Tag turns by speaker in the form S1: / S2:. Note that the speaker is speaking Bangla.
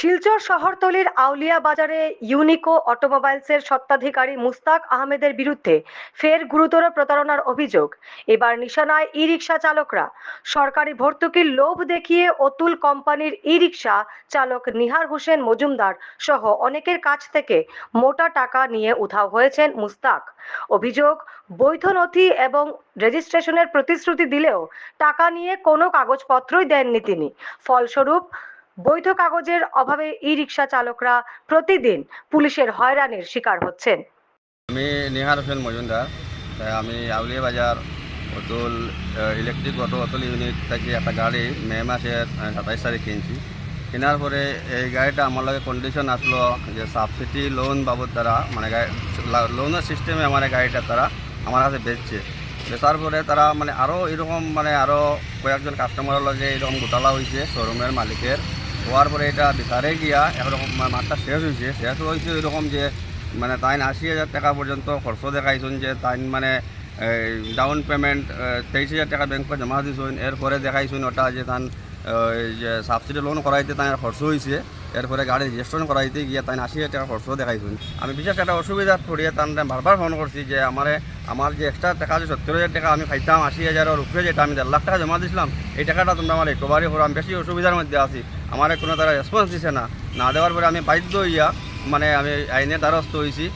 S1: শিলচর শহরতলির আউলিয়া বাজারে ইউনিকো অটোমোবাইলসের স্বত্বাধিকারী মুস্তাক আহমেদের বিরুদ্ধে ফের গুরুতর প্রতারণার অভিযোগ। এবার নিশানায় ই রিক্সা চালকরা। সরকারি ভর্তুকির লোভ দেখিয়ে অতুল কোম্পানির ই রিক্সা চালক নিহার হোসেন মজুমদার সহ অনেকের কাছ থেকে মোটা টাকা নিয়ে উধাও হয়েছেন মুস্তাক। অভিযোগ, বৈধ নথি এবং রেজিস্ট্রেশনের প্রতিশ্রুতি দিলেও টাকা নিয়ে কোনো কাগজপত্রই দেননি তিনি। ফলস্বরূপ বৈধ কাগজের অভাবে ই রিক্সা চালকরা প্রতিদিন পুলিশের হয়রানির শিকার হচ্ছেন।
S2: আমি নিহার হোসেন মজুমদার। আমি Aulia Bazar Atul electric auto Atul unit থেকে একটা গাড়ি মে মাসের সাতাইশ তারিখ কিনছি। কেনার পরে এই গাড়িটা আমার লাগে কন্ডিশন আসলো যে সাবসিডি লোন বাবদ তারা মানে লোনের সিস্টেমে আমার গাড়িটা তারা আমার কাছে বেচছে। বেচার পরে তারা মানে আরও এরকম মানে আরও কয়েকজন কাস্টমারের লগে এরকম গোটালা হয়েছে শোরুমের মালিকের। হওয়ার পরে এটা বিচারে গিয়া একরকম মাঠটা শেষ হয়েছে শেষ হয়েছে এরকম যে মানে তাইন আশি হাজার টাকা পর্যন্ত খরচ দেখাইছেন যে, তাইন মানে ডাউন পেমেন্ট তেইশ হাজার টাকা ব্যাংকে জমা দিয়েছেন এরপরে দেখাইছেন ওটা যে তান যে সাবসিডি লোন করাইতে তাই খরচ হয়েছে এরপরে গাড়ি রেজিস্ট্রেশন করাইতে গিয়ে তাই আশি হাজার টাকা খরচ দেখাইছেন। আমি বিশেষ একটা অসুবিধা পড়িয়ে তার বারবার ফোন করছি যে আমার আমার যে এক্সট্রা টাকা যে সত্তর হাজার টাকা আমি খাইতাম, আশি হাজারের উপরে যেটা আমি দেড় লাখ টাকা জমা দিয়েছিলাম এই টাকাটা তোমরা আমার রিকভারি করো। আমি বেশি অসুবিধার মধ্যে আছি। আমার কোনো তারা রেসপন্স দিছে না। না দেওয়ার পরে আমি বাধ্য হইয়া মানে আমি আইনের দ্বারস্থ হয়েছি